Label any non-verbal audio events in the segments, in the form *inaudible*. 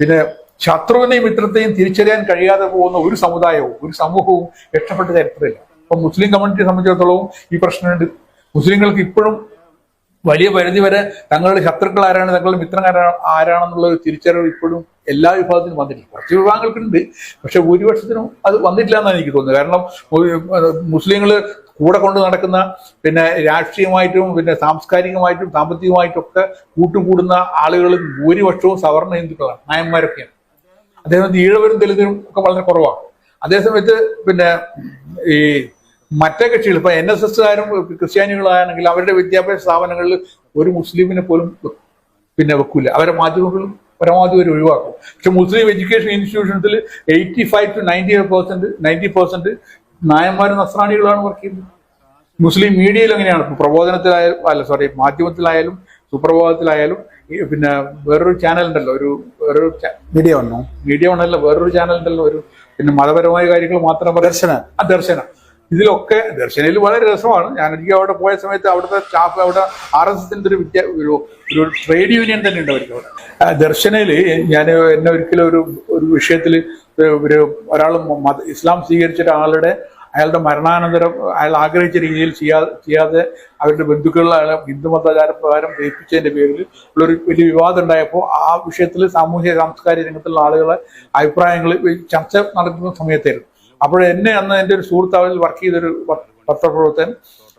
പിന്നെ ശത്രുവിനെയും മിത്രത്തെയും തിരിച്ചറിയാൻ കഴിയാതെ പോകുന്ന ഒരു സമുദായവും ഒരു സമൂഹവും രക്ഷപ്പെട്ട ചരിത്രമില്ല. അപ്പൊ മുസ്ലിം കമ്മ്യൂണിറ്റിയെ സംബന്ധിച്ചിടത്തോളം ഈ പ്രശ്നമുണ്ട്. മുസ്ലിങ്ങൾക്ക് ഇപ്പോഴും വലിയ പരിധി വരെ തങ്ങളുടെ ശത്രുക്കൾ ആരാണ് തങ്ങളുടെ മിത്രം ആരാ- ആരാണെന്നുള്ള ഒരു തിരിച്ചറിവ് ഇപ്പോഴും എല്ലാ വിഭാഗത്തിനും വന്നിട്ടില്ല. കുറച്ച് വിഭാഗങ്ങൾക്കുണ്ട് പക്ഷെ ഭൂരിപക്ഷത്തിനും അത് വന്നിട്ടില്ല എന്നാണ് എനിക്ക് തോന്നുന്നത്. കാരണം മുസ്ലിങ്ങൾ കൂടെ കൊണ്ട് നടക്കുന്ന പിന്നെ രാഷ്ട്രീയമായിട്ടും പിന്നെ സാംസ്കാരികമായിട്ടും സാമ്പത്തികമായിട്ടും ഒക്കെ കൂട്ടുകൂടുന്ന ആളുകൾ ഭൂരിപക്ഷവും സവർണ ഹിന്ദുക്കളാണ് നായന്മാരൊക്കെയാണ്. അദ്ദേഹം ഈഴവരും ദലിതരും ഒക്കെ വളരെ കുറവാണ്. അതേസമയത്ത് പിന്നെ ഈ മറ്റേ കക്ഷികൾ ഇപ്പൊ എൻ എസ് എസ്സുകാരും ക്രിസ്ത്യാനികളാണെങ്കിൽ അവരുടെ വിദ്യാഭ്യാസ സ്ഥാപനങ്ങളിൽ ഒരു മുസ്ലിമിനെ പോലും പിന്നെ വെക്കൂല. അവരെ മാധ്യമങ്ങളും പരമാവധി അവർ ഒഴിവാക്കും. പക്ഷെ Muslim education ഇൻസ്റ്റിറ്റ്യൂഷൻസിൽ eighty five to ninety percent ninety percent നായന്മാരും നസ്രാണികളാണ് വർക്ക് ചെയ്യുന്നത്. മുസ്ലിം മീഡിയയിൽ എങ്ങനെയാണ് പ്രബോധനത്തിലായാലും അല്ല സോറി മാധ്യമത്തിലായാലും സുപ്രഭാതത്തിലായാലും പിന്നെ വേറൊരു ചാനൽ ഉണ്ടല്ലോ ഒരു വേറൊരു മീഡിയ വന്നു? മീഡിയ ഉണ്ടല്ലോ വേറൊരു ചാനൽ ഉണ്ടല്ലോ ഒരു പിന്നെ മതപരമായ കാര്യങ്ങൾ മാത്രം ദർശന. ആ ദർശന. ഇതിലൊക്കെ ദർശനയിൽ വളരെ രസമാണ്. ഞാൻ എനിക്ക് അവിടെ പോയ സമയത്ത് അവിടുത്തെ സ്റ്റാഫ് അവിടെ ആർ എസ് എസിന്റെ ഒരു വിദ്യ ഒരു ഒരു ട്രേഡ് യൂണിയൻ തന്നെ ഉണ്ട് അവർക്ക് അവിടെ. ദർശനയിൽ ഞാൻ എന്നെ ഒരിക്കലും ഒരു ഒരു വിഷയത്തിൽ ഒരു ഒരാൾ ഇസ്ലാം സ്വീകരിച്ച ഒരാളുടെ അയാളുടെ മരണാനന്തരം അയാൾ ആഗ്രഹിച്ച രീതിയിൽ ചെയ്യാ ചെയ്യാതെ അവരുടെ ബന്ധുക്കൾ അയാളെ ഹിന്ദു മതാചാര പ്രകാരം ജയിപ്പിച്ചതിന്റെ പേരിൽ ഉള്ളൊരു വലിയ വിവാദം ഉണ്ടായപ്പോൾ ആ വിഷയത്തിൽ സാമൂഹ്യ സാംസ്കാരിക രംഗത്തുള്ള ആളുകളെ അഭിപ്രായങ്ങൾ ചർച്ച നടക്കുന്ന സമയത്തായിരുന്നു. അപ്പോൾ എന്നെ അന്ന് എന്റെ ഒരു സുഹൃത്ത് അവരിൽ വർക്ക് ചെയ്തൊരു പത്രപ്രവർത്തകൻ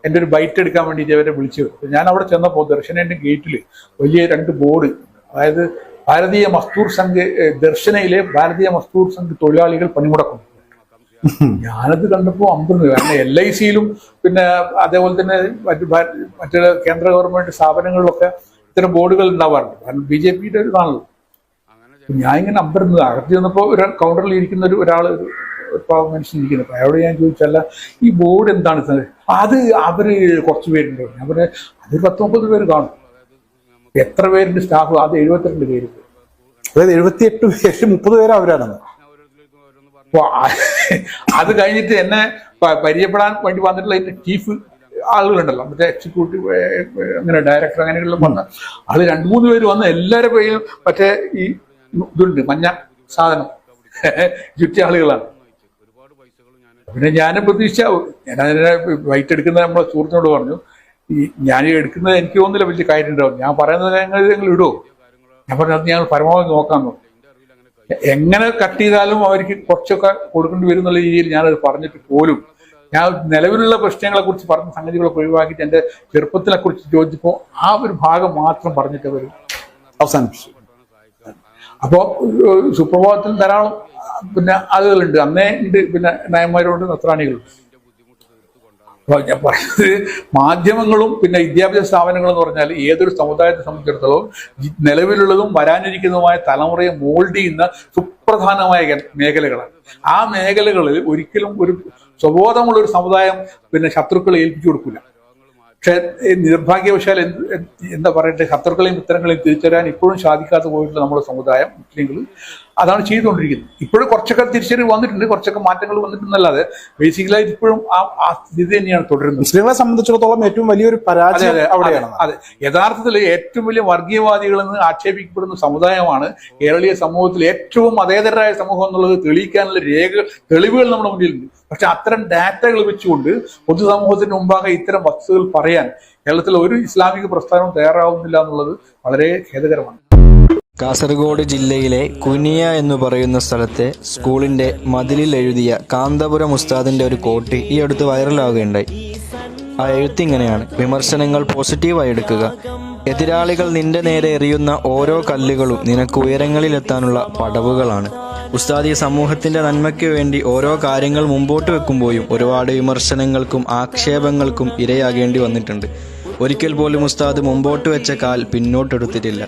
എന്റെ ഒരു ബൈറ്റ് എടുക്കാൻ വേണ്ടിയിട്ട് അവരെ വിളിച്ചു. ഞാൻ അവിടെ ചെന്നപ്പോൾ ദർശനേന്റെ ഗേറ്റിൽ വലിയ രണ്ട് ബോർഡ് അതായത് ഭാരതീയ മസ്തൂർ സംഘ് ദർശനയിലെ ഭാരതീയ മസ്തൂർ സംഘ് തൊഴിലാളികൾ പണിമുടക്കും *laughs* ഞാനത് കണ്ടപ്പോൾ അമ്പത് കാരണം എൽ ഐ സിയിലും പിന്നെ അതേപോലെ തന്നെ മറ്റു മറ്റു കേന്ദ്ര ഗവൺമെന്റ് സ്ഥാപനങ്ങളിലൊക്കെ ഇത്തരം ബോർഡുകൾ ഉണ്ടാവാറുണ്ട്. കാരണം ബി ജെ പിയുടെ ഒരു ഞാൻ ഇങ്ങനെ അമ്പരുന്നത് അകത്ത് ചെന്നപ്പോൾ ഒരു കൗണ്ടറിൽ ഇരിക്കുന്ന ഒരു ഒരാൾ ഒരു പാവം മനുഷ്യൻ ഇരിക്കുന്നു. അപ്പൊ അയാളോട് ഞാൻ ചോദിച്ചല്ല ഈ ബോർഡ് എന്താണ് അത് അവർ കുറച്ച് പേരുണ്ട്. അവർ അത് പത്ത് മുപ്പത് പേര് കാണും. എത്ര പേരുണ്ട് സ്റ്റാഫ്? അത് എഴുപത്തിരണ്ട് പേര്. അതായത് എഴുപത്തി എട്ട് പേര് മുപ്പത് പേര് അവരാണെന്ന്. അത് കഴിഞ്ഞിട്ട് എന്നെ പരിചയപ്പെടാൻ വേണ്ടി വന്നിട്ടുള്ള അതിന്റെ ചീഫ് ആളുകളുണ്ടല്ലോ. മറ്റേ എക്സിക്യൂട്ടീവ് അങ്ങനെ ഡയറക്ടർ അങ്ങനെയുള്ള വന്ന. അത് രണ്ടു മൂന്ന് പേര് വന്ന് എല്ലാവരുടെ പേരും മറ്റേ ഈ ഇതുണ്ട് മഞ്ഞ സാധനം. ചുറ്റിയ ആളുകളാണ്. പിന്നെ ഞാൻ പ്രതീക്ഷ ഞാൻ വൈറ്റ് എടുക്കുന്ന നമ്മളെ സുഹൃത്തിനോട് പറഞ്ഞു ഈ ഞാൻ എടുക്കുന്നത് എനിക്ക് തോന്നുന്നില്ല വലിയ കാര്യം ഉണ്ടാവും ഞാൻ പറയുന്നത് നിങ്ങൾ ഇടുമോ പറഞ്ഞു അത് ഞങ്ങൾ പരമാവധി നോക്കാൻ നോക്കി. എങ്ങനെ കട്ട് ചെയ്താലും അവർക്ക് കുറച്ചൊക്കെ കൊടുക്കേണ്ടി വരും എന്നുള്ള രീതിയിൽ ഞാനത് പറഞ്ഞിട്ട് പോലും ഞാൻ നിലവിലുള്ള പ്രശ്നങ്ങളെ കുറിച്ച് പറഞ്ഞ സംഗതികളൊക്കെ ഒഴിവാക്കിയിട്ട് എന്റെ ചെറുപ്പത്തിനെ കുറിച്ച് ചോദിച്ചപ്പോൾ ആ ഒരു ഭാഗം മാത്രം പറഞ്ഞിട്ട് വരും അവസാനിപ്പിച്ചു. അപ്പോൾ സുപ്രഭാതത്തിൽ ധാരാളം പിന്നെ ആളുകളുണ്ട്. അന്നേ ഉണ്ട് പിന്നെ നയന്മാരുണ്ട് നത്രാണികളുണ്ട്. അപ്പോൾ ഞാൻ പറയുന്നത് മാധ്യമങ്ങളും പിന്നെ വിദ്യാഭ്യാസ സ്ഥാപനങ്ങളും എന്ന് പറഞ്ഞാൽ ഏതൊരു സമുദായത്തെ സംബന്ധിച്ചിടത്തോളം നിലവിലുള്ളതും വരാനിരിക്കുന്നതുമായ തലമുറയെ മോൾഡ് ചെയ്യുന്ന സുപ്രധാനമായ മേഖലകളാണ്. ആ മേഖലകളിൽ ഒരിക്കലും ഒരു സ്വബോധമുള്ള ഒരു സമുദായം പിന്നെ ശത്രുക്കളെ ഏൽപ്പിച്ചു കൊടുക്കില്ല പക്ഷെ നിർഭാഗ്യവശാൽ എന്ത് എന്ത് പറയട്ടെ ശത്രുക്കളെയും ഇത്തരങ്ങളെയും തിരിച്ചറിയാൻ ഇപ്പോഴും സാധിക്കാതെ പോയിട്ടുള്ള നമ്മുടെ സമുദായം മുസ്ലിങ്ങൾ അതാണ് ചെയ്തുകൊണ്ടിരിക്കുന്നത്. ഇപ്പോഴും കുറച്ചൊക്കെ തിരിച്ചറിവ് വന്നിട്ടുണ്ട് കുറച്ചൊക്കെ മാറ്റങ്ങൾ വന്നിട്ടുണ്ടല്ലാതെ ബേസിക്കലായി ഇപ്പോഴും ആ ആ സ്ഥിതി തന്നെയാണ് തുടരുന്നത്. മുസ്ലിങ്ങളെ സംബന്ധിച്ചിടത്തോളം ഏറ്റവും വലിയൊരു പരാജയം അവിടെയാണ്. അതെ. യഥാർത്ഥത്തിൽ ഏറ്റവും വലിയ വർഗീയവാദികളെന്ന് ആക്ഷേപിക്കപ്പെടുന്ന സമുദായമാണ് കേരളീയ സമൂഹത്തിൽ ഏറ്റവും മതേതരായ സമൂഹം എന്നുള്ളത് തെളിയിക്കാനുള്ള രേഖ തെളിവുകൾ നമ്മുടെ മുന്നിലുണ്ട്. പക്ഷെ അത്തരം ഡാറ്റകൾ വെച്ചുകൊണ്ട് പൊതുസമൂഹത്തിന് മുമ്പാകെ ഇത്തരം വസ്തുതകൾ പറയാൻ കേരളത്തിൽ ഒരു ഇസ്ലാമിക പ്രസ്ഥാനവും തയ്യാറാവുന്നില്ല എന്നുള്ളത് വളരെ ഖേദകരമാണ്. കാസർഗോഡ് ജില്ലയിലെ കുനിയ എന്ന് പറയുന്ന സ്ഥലത്തെ സ്കൂളിന്റെ മതിലിൽ എഴുതിയ കാന്തപുരം ഉസ്താദിന്റെ ഒരു കോട്ട് ഈ അടുത്ത് വൈറലാവുകയുണ്ടായി ആ എഴുത്ത് ഇങ്ങനെയാണ്. വിമർശനങ്ങൾ പോസിറ്റീവായി എടുക്കുക. എതിരാളികൾ നിന്റെ നേരെ എറിയുന്ന ഓരോ കല്ലുകളും നിനക്ക് ഉയരങ്ങളിലെത്താനുള്ള പടവുകളാണ്. ഉസ്താദ് ഈ സമൂഹത്തിന്റെ നന്മയ്ക്ക് വേണ്ടി ഓരോ കാര്യങ്ങൾ മുമ്പോട്ട് വെക്കുമ്പോഴും ഒരുപാട് വിമർശനങ്ങൾക്കും ആക്ഷേപങ്ങൾക്കും ഇരയാകേണ്ടി വന്നിട്ടുണ്ട്. ഒരിക്കൽ പോലും ഉസ്താദ് മുമ്പോട്ട് വെച്ച കാൽ പിന്നോട്ടെടുത്തിട്ടില്ല.